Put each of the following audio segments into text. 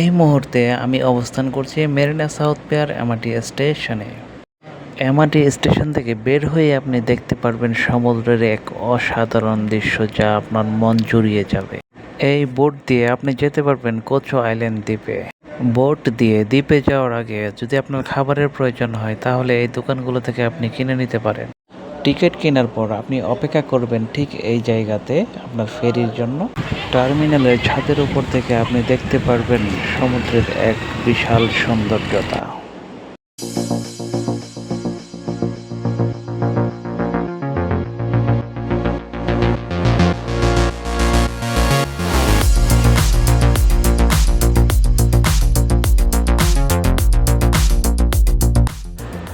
এই মুহূর্তে আমি অবস্থান করছি মেরিনা, সাউথ পেয়ার এমআরটি স্টেশনে। এমআরটি স্টেশন থেকে বের হয়ে আপনি দেখতে পারবেন সমুদ্রের এক অসাধারণ দৃশ্য যা আপনার মন জুড়িয়ে যাবে। এই বোট দিয়ে আপনি যেতে পারবেন কোচো আইল্যান্ড দ্বীপে। বোট দিয়ে দ্বীপে যাওয়ার আগে যদি আপনার খাবারের প্রয়োজন হয়, তাহলে এই দোকানগুলো থেকে আপনি কিনে নিতে পারেন। টিকিট কেনার পর আপনি অপেক্ষা করবেন ঠিক এই জায়গাতে আপনার ফেরির জন্য। টার্মিনালের ছাদের উপর থেকে আপনি দেখতে পারবেন সমুদ্রের এক বিশাল সৌন্দর্যতা।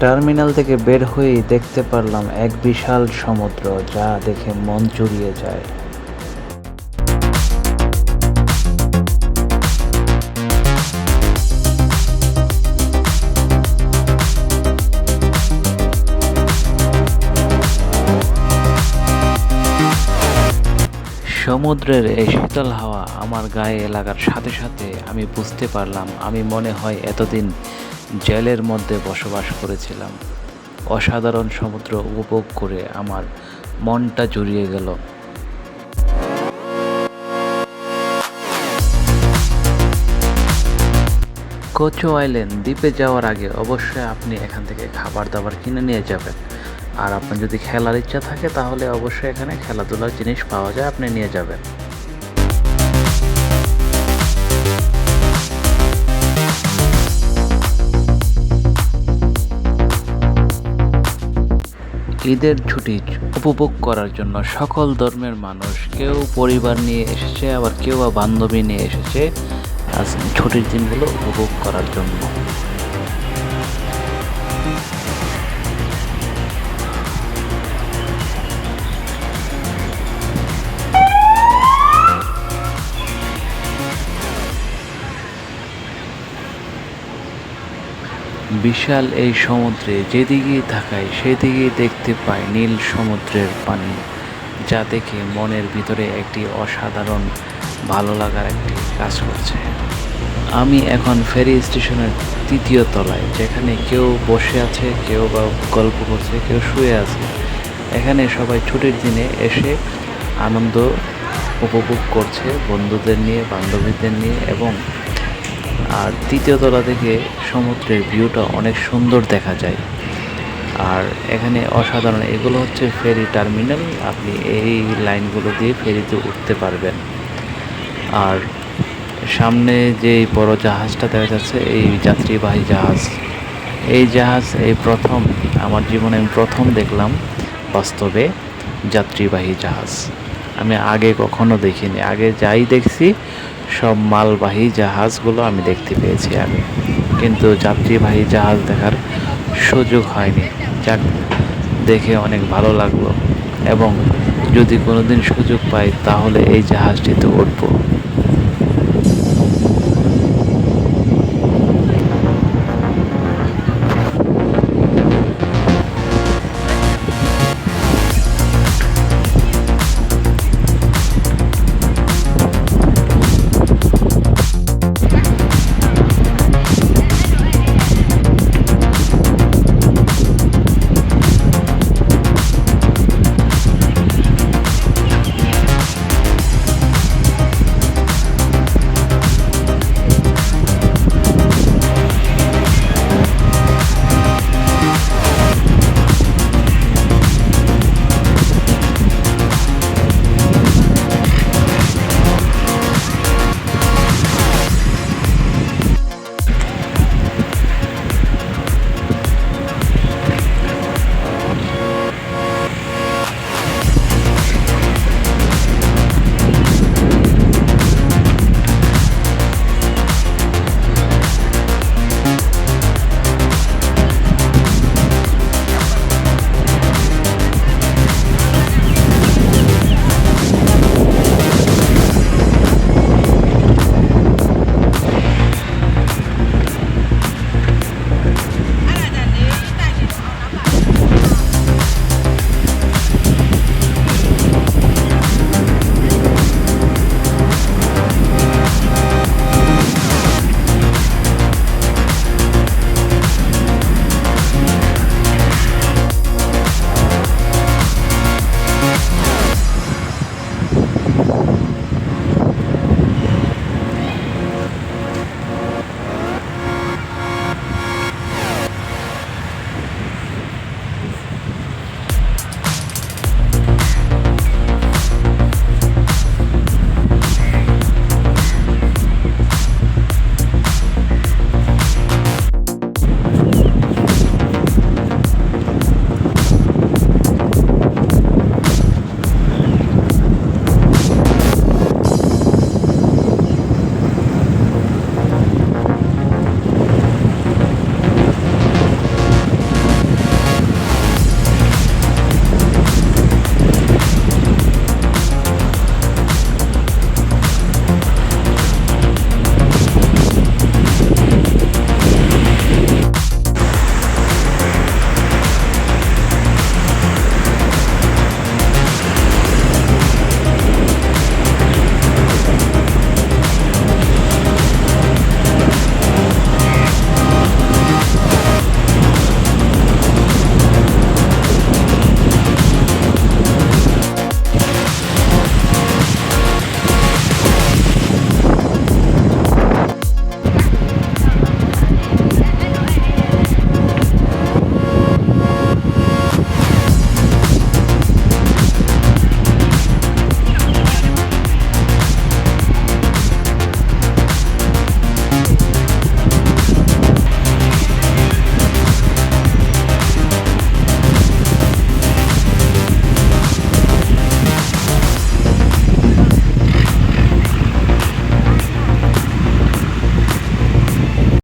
টার্মিনাল থেকে বের হয়েই দেখতে পারলাম এক বিশাল সমুদ্র যা দেখে মন জুড়িয়ে যায়। সমুদ্রের এই শীতল হাওয়া আমার গায়ে লাগার সাথে সাথে আমি বুঝতে পারলাম, আমি মনে হয় এতদিন জেলের মধ্যে বসবাস করেছিলাম। অসাধারণ সমুদ্র উপভোগ করে আমার মনটা জুড়িয়ে গেল। কোচো আইল্যান্ড দ্বীপে যাওয়ার আগে অবশ্যই আপনি এখান থেকে খাবার দাবার কিনে নিয়ে যাবেন। আর আপনার যদি খেলার ইচ্ছা থাকে তাহলে অবশ্যই এখানে খেলাধুলার জিনিস পাওয়া যায়, আপনি নিয়ে যাবেন। ঈদের ছুটি উপভোগ করার জন্য সকল ধর্মের মানুষ, কেউ পরিবার নিয়ে এসেছে, আবার কেউ বান্ধবী নিয়ে এসেছে। ছুটির দিনগুলো উপভোগ করার জন্য। বিশাল এই সমুদ্রে যেদিকেই তাকাই সেদিকেই দেখতে পাই নীল সমুদ্রের পানি, যা দেখে মনের ভিতরে একটি অসাধারণ, ভালো লাগার একটি কাজ করছে। আমি এখন ফেরি স্টেশনের তৃতীয় তলায়, যেখানে কেউ বসে আছে, কেউ বা গল্প করছে, কেউ শুয়ে আছে। এখানে সবাই ছুটির দিনে এসে আনন্দ উপভোগ করছে বন্ধুদের নিয়ে, বান্ধবীদের নিয়ে এবং আর তৃতীয় তলা থেকে সমুদ্রের ভিউটা অনেক সুন্দর দেখা যায়। আর এখানে অসাধারণ, এগুলো হচ্ছে ফেরি টার্মিনাল, আপনি এই লাইনগুলো দিয়ে ফেরিতে উঠতে পারবেন। আর সামনে যে বড় জাহাজটা দেখা যাচ্ছে, এই যাত্রীবাহী জাহাজ। এই জাহাজ, এই প্রথম, আমার জীবনে আমি প্রথম দেখলাম বাস্তবে যাত্রীবাহী জাহাজ। আমি আগে কখনো দেখিনি, আগে যাই দেখছি সব মালবাহী জাহাজগুলো আমি দেখতে পেয়েছি আমি কিন্তু যাত্রীবাহী জাহাজ দেখার সুযোগ হয়নি। যাক, দেখে অনেক ভালো লাগল। এবং যদি কোনো দিন সুযোগ পাই, তাহলে এই জাহাজটিতে উঠবো।